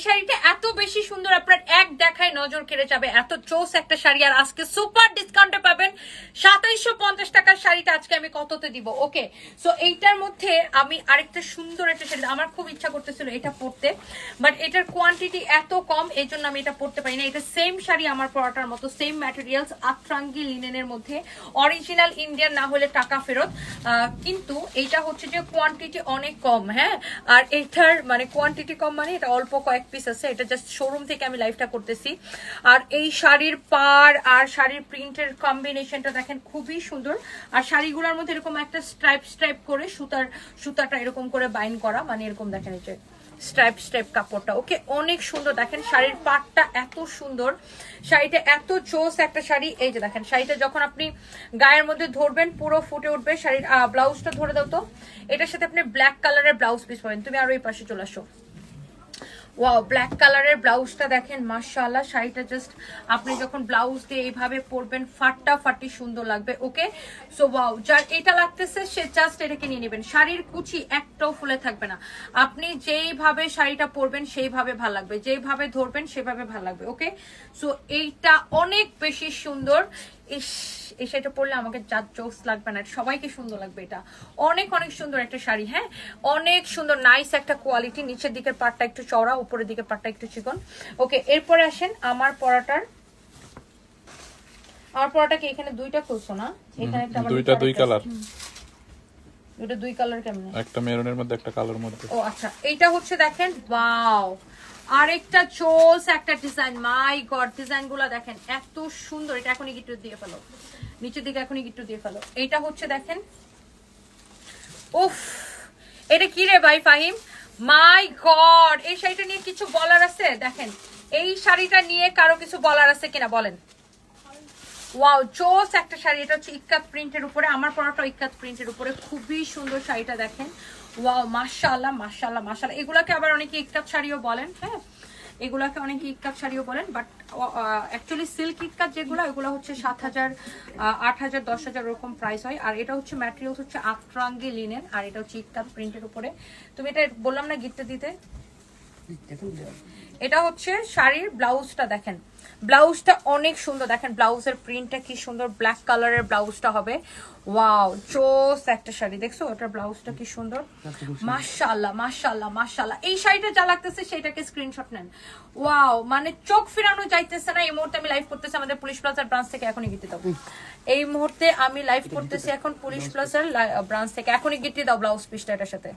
এই শাড়িটা এত বেশি সুন্দর আপনার এক দেখায় নজর কেড়ে যাবে। এত চোস একটা শাড়ি, আর আজকে সুপার ডিসকাউন্টে পাবেন সাতাইশশো পঞ্চাশ টাকার শাড়িটা আজকে আমি কততে দিব? ওকে সো এইটার মধ্যে আমি আরেকটা সুন্দর একটা শাড়ি, আমার খুব ইচ্ছা করতেছিল এটা পরতে বাট এটার কোয়ান্টিটি এত কম, এই জন্য আমি এটা পরতে পারি না। এটা সেম শাড়ি আমার পরাটার মতো সেম ম্যাটেরিয়ালস আত্রাঙ্গি লিনেনের মধ্যে অরিজিনাল ইন্ডিয়ান না হলে টাকা ফেরত। কিন্তু এইটা হচ্ছে যে কোয়ান্টিটি অনেক কম হ্যাঁ? আর এটার মানে কোয়ান্টিটি কম মানে এটা অল্প কয়েক পিস আছে, এটা শোরুম থেকে আমি লাইভটা করতেছি। আর এই শাড়ির পার আর শাড়ির প্রিন্টের কম্বিনেশনটা দেখেন খুবই সুন্দর। আর শাড়িগুলোর মধ্যে এরকম একটা স্ট্রাইপ স্ট্রাইপ করে সুতার, সুতাটা এরকম করে বাইন করা। মানে এরকম দেখেন এই যে স্ট্রাইপ স্ট্রাইপ কাপড়টা। ওকে অনেক সুন্দর। দেখেন শাড়ির পাটটা এত সুন্দর। শাড়িটা এত চোস একটা শাড়ি। এই যে দেখেন, শাড়িটা যখন আপনি গায়ের মধ্যে ধরবেন, পুরো ফুটে উঠবে শাড়ির ব্লাউজটা ধরে দাও তো। এটার সাথে আপনি ব্ল্যাক কালারের ব্লাউজ পিস পাবেন তুমি আরও এই পাশে চলে আসো। ওয়াও ব্ল্যাক কালারের ব্লাউজটা দেখেন, মাশাআল্লাহ, শাড়িটা জাস্ট আপনি যখন ব্লাউজ দিয়ে এইভাবে পরবেন ফাটটা ফাটি সুন্দর লাগবে ওকে সো ওয়াও যার এটা লাগতেছে, সে জাস্ট এটাকে নিয়ে নেবেন। শাড়ির কুচি একটাও ফুলে থাকবে না। আপনি যেইভাবে শাড়িটা পরবেন, সেইভাবে ভালো লাগবে। যেইভাবে ধরবেন, সেভাবে ভালো লাগবে ওকে সো এইটা অনেক বেশি সুন্দর। ইস এই শাড়িটা পরলে আমাকে যা জোস লাগবে না সবাইকে সুন্দর লাগবে এটা। অনেক অনেক সুন্দর একটা শাড়ি হ্যাঁ? অনেক সুন্দর নাইস একটা কোয়ালিটি নিচের দিকের পাটটা একটু চওড়া উপরের দিকের পাটটা একটু চিকন। ওকে এরপরে আসেন আমার পরাটার। আমার পরাটা কি এখানে দুইটা খুলছো না? এখানে একটা দুইটা দুই কালার। দুইটা দুই কালার কেমন? একটা মেরুনের মধ্যে একটা কালোর মধ্যে। ও আচ্ছা এইটা হচ্ছে দেখেন ওয়াও আরেকটা চোস একটা ডিজাইন মাই গড ডিজাইন দেখেন, এত সুন্দর। এটা এখনই গিট্টু দিয়ে ফেলো। নিচের দিকে এখনই গিট্টু দিয়ে ফেলো। এইটা হচ্ছে দেখেন, উফ, এটা কি রে ভাই ফাহিম? মাই গড এই শাড়িটা নিয়ে কিছু বলার আছে? দেখেন, এই শাড়িটা নিয়ে কারও কিছু বলার আছে কিনা বলেন। ওয়াও জোস একটা শাড়ি, এটা হচ্ছে ইক্কাত প্রিন্টের উপরে। আমার পরাটা ইক্কাত প্রিন্টের উপরে। খুবই সুন্দর শাড়িটা দেখেন। ওয়াও মাশাআল্লাহ মাশাআল্লাহ মাশাআল্লাহ। এগুলাকে আবার অনেকে ইক্কাত শাড়িও বলেন হ্যাঁ? এগুলাকে অনেকে ইক্কাত শাড়িও বলেন বাট অ্যাকচুয়ালি সিল্ক ইক্কাত যেগুলো এগুলো হচ্ছে সাত হাজার আট হাজার, দশ হাজার ওরকম প্রাইস হয়। আর এটা হচ্ছে ম্যাটেরিয়ালস হচ্ছে আফরাঙ্গি লিনেন আর এটা হচ্ছে ইক্কাত প্রিন্টের উপরে। তুমি এটা বললাম না গিফটে দিতে? এটা হচ্ছে শাড়ির ব্লাউজটা দেখেন। ব্লাউজটা অনেক সুন্দর। দেখেন ব্লাউজের প্রিন্টটা কি সুন্দর ব্ল্যাক কালারের ব্লাউজটা হবে। ওয়াও চোস একটা শাড়ি। দেখছ? ওটার ব্লাউজটা কি সুন্দর? মাশাআল্লাহ মাশাআল্লাহ মাশাআল্লাহ। এই শাড়িটা যা লাগতেছে সেটাকে স্ক্রিনশট নেন। ওয়াও মানে চোখ ফেরানো যাইতেছে না। এই মুহূর্তে আমি লাইভ করতেছি আমাদের পুলিশ প্লাজার ব্রাঞ্চ থেকে এখনই গিতে দাও। এই মুহূর্তে আমি লাইভ করতেছি এখন পুলিশ প্লাজার ব্রাঞ্চ থেকে। এখনই গিতে দাও ব্লাউজ পিসটা এটার সাথে।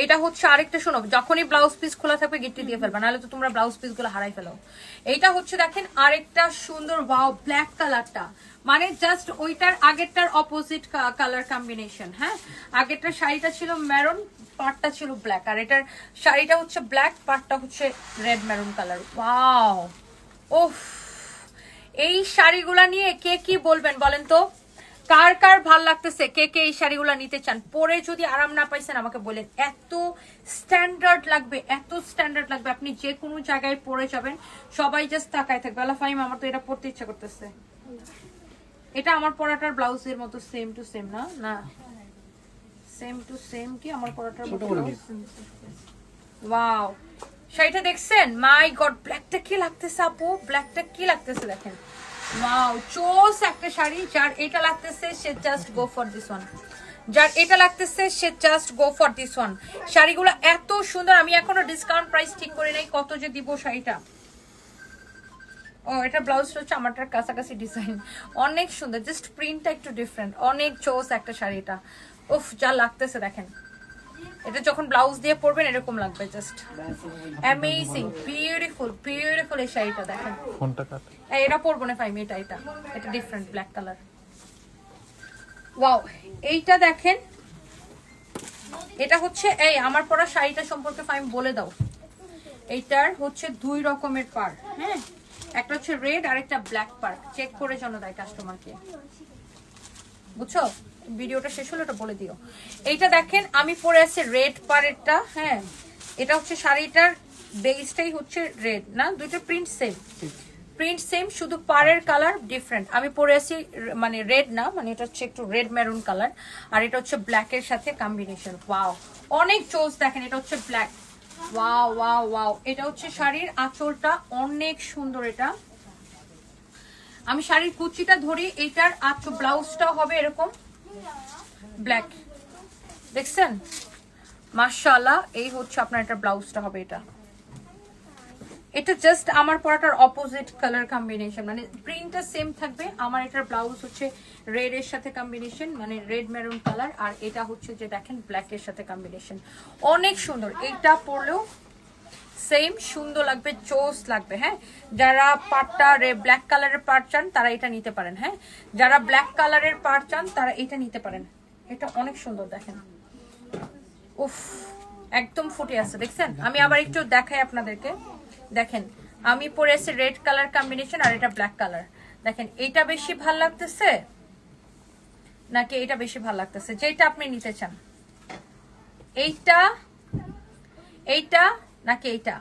এইটা হচ্ছে আরেকটা শোনো, যখনই ব্লাউজ পিস খোলা থাকবে গিফট দিয়ে ফেলবে, নাহলে তো তোমরা ব্লাউজ পিসগুলো হারাই ফেলো। এইটা হচ্ছে দেখেন আরেকটা সুন্দর ওয়াও ব্ল্যাক কালারটা মানে জাস্ট ওইটার আগেরটার অপোজিট কালার কম্বিনেশন হ্যাঁ? আগেরটার শাড়িটা ছিল মেরুন পার্টটা ছিল ব্ল্যাক আর এটার শাড়িটা হচ্ছে ব্ল্যাক পার্টটা হচ্ছে রেড মেরুন কালার ওয়াও ওফ এই শাড়িগুলা নিয়ে কে কি বলবেন বলেন তো? কার কার ভালো লাগতেছে? কে কে এই শাড়িগুলো নিতে চান? পরে যদি আরাম না পাইছেন আমাকে বলেন। এত স্ট্যান্ডার্ড লাগবে এত স্ট্যান্ডার্ড লাগবে। আপনি যে কোনো জায়গায় পরে যাবেন সবাই জাস্ট তাকায় থাকবে। আল্লাহ ফাহিম আমার তো এটা পড়তে ইচ্ছা করতেছে। এটা আমার পরাটার ব্লাউজের মতো সেম টু সেম না? না। সেম টু সেম কি আমার পরাটার মতো ওয়াও শাড়িটা দেখছেন? মাই গড ব্ল্যাকটা কি লাগতেছে আপু? ব্ল্যাকটা কি লাগতেছে দেখেন। ওয়াও চোস একটা শাড়ি যার এটা লাগতেছে সে just go for this one যার এটা লাগতেছে সে just go for this one শাড়িগুলো এত সুন্দর আমি এখনও ডিসকাউন্ট প্রাইস ঠিক করে নাই কত যে দিব শাড়িটা। ও এটা ব্লাউজটা হচ্ছে আমারটার কাছাকাছি ডিজাইন অনেক সুন্দর জাস্ট প্রিন্টটা একটু ডিফারেন্ট অনেক চোস একটা শাড়ি এটা। উফ যা লাগতেছে দেখেন। এটা যখন ব্লাউজ দিয়ে পরবেন এরকম লাগবে জাস্ট অ্যামেজিং বিউটিফুল বিউটিফুল এই শাড়িটা দেখেন। ফোনটা কাট। এটা পরবো না ফাইম এটা এটা। এটা ডিফারেন্ট ব্ল্যাক কালার ওয়াও এইটা দেখেন। এটা হচ্ছে, এই, আমার পরা শাড়িটা সম্পর্কে ফাইম বলে দাও। এইটার হচ্ছে দুই রকমের পার হ্যাঁ? একটা হচ্ছে রেড আর একটা ব্ল্যাক পার। চেক করে যেন দেয় কাস্টমারকে বুঝছ? ভিডিওটা শেষ হলো এটা বলে দিও। এইটা দেখেন, আমি পরে আছি রেড পারেরটা হ্যাঁ? এটা হচ্ছে শাড়িটার বেসটাই হচ্ছে রেড না? দুইটা প্রিন্ট সেম প্রিন্ট সেম শুধু পাড়ের কালার ডিফারেন্ট আমি পরে আছি মানে রেড না মানে এটা হচ্ছে একটু রেড মেরুন কালার আর এটা হচ্ছে ব্ল্যাকের সাথে কম্বিনেশন ওয়াও অনেক চোজ দেখেন, এটা হচ্ছে ব্ল্যাক ওয়াও ওয়াও ওয়াও এটা হচ্ছে শাড়ির আঁচলটা অনেক সুন্দর এটা। আমি শাড়ির কুচিটা ধরি এইটার আঁচল ব্লাউজটা হবে এরকম। ব্ল্যাক দেখছেন? মাশাআল্লাহ, এই হচ্ছে আপনার এটা ব্লাউজটা হবে এটা। এটা জাস্ট আমার পরাটার অপোজিট কালার কম্বিনেশন মানে প্রিন্টটা সেম থাকবে, আমার এটার ব্লাউজ হচ্ছে রেড এর সাথে কম্বিনেশন মানে রেড মেরুন কালার আর এটা হচ্ছে যে দেখেন ব্ল্যাক এর সাথে কম্বিনেশন অনেক সুন্দর, এটা পরলেও সেম সুন্দর লাগবে চোস লাগবে হ্যাঁ? যারা পাটটা ব্ল্যাক কালারের পাট চান, তারা এটা নিতে পারেন হ্যাঁ? যারা ব্ল্যাক কালারের পাট চান, তারা এটা নিতে পারেন। এটা অনেক সুন্দর, দেখেন। উফ, একদম ফুটে আছে, দেখছেন? আমি আবার একটু দেখাই আপনাদেরকে। দেখেন, আমি পরে আছি রেড কালার কম্বিনেশন আর এটা ব্ল্যাক কালার দেখেন, এইটা বেশি ভালো লাগতেছে? নাকি এটা বেশি ভালো লাগতেছে? যেটা আপনি নিতে চান। এইটা এইটা, নাকি এইটা?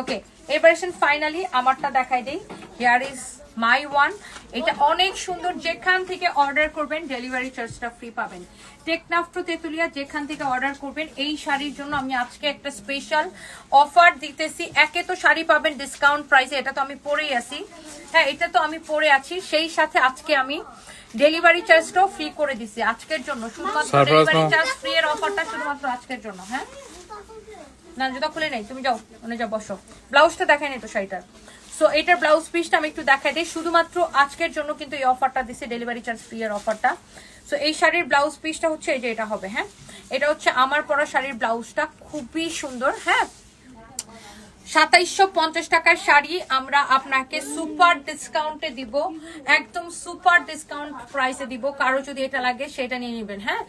ওকে এবার আসেন ফাইনালি আমারটা দেখাই দেই। হেয়ার ইজ মাই ওয়ান এটা অনেক সুন্দর যেখান থেকে অর্ডার করবেন ডেলিভারি চার্জটা ফ্রি পাবেন। টেকনাফ টু তেতুলিয়া যেখান থেকে অর্ডার করবেন এই শাড়ির জন্য আমি আজকে একটা স্পেশাল অফার দিতেছি। একে তো শাড়ি পাবেন ডিসকাউন্ট প্রাইসে এটা তো আমি পরেই আছি। হ্যাঁ এটা তো আমি পরে আছি। সেই সাথে আজকে আমি ডেলিভারি চার্জটাও ফ্রি করে দিছি আজকের জন্য। শুধুমাত্র ডেলিভারি চার্জ ফ্রি এর অফারটা শুধুমাত্র আজকের জন্য হ্যাঁ? না, জুতা খুলে নেই, তুমি যাও ওনে যাও, বসো। ব্লাউজটা দেখাই নেই তো শাড়িটার সো এটার ব্লাউজ পিসটা আমি একটু দেখাই দিই। শুধুমাত্র আজকের জন্য কিন্তু এই অফারটা দিছে ডেলিভারি চার্জ ফ্রি এর অফারটা সো এই শাড়ির ব্লাউজ পিসটা হচ্ছে এই যে এটা হবে হ্যাঁ? এটা হচ্ছে আমার পরা শাড়ির ব্লাউজটা, খুবই সুন্দর হ্যাঁ? সাতাইশশো পঞ্চাশ টাকার শাড়ি আমরা আপনাকে সুপার ডিসকাউন্টে দিব, একদম সুপার ডিসকাউন্ট প্রাইসে দিব। কারও যদি এটা লাগে, সেটা নিয়ে নেবেন হ্যাঁ?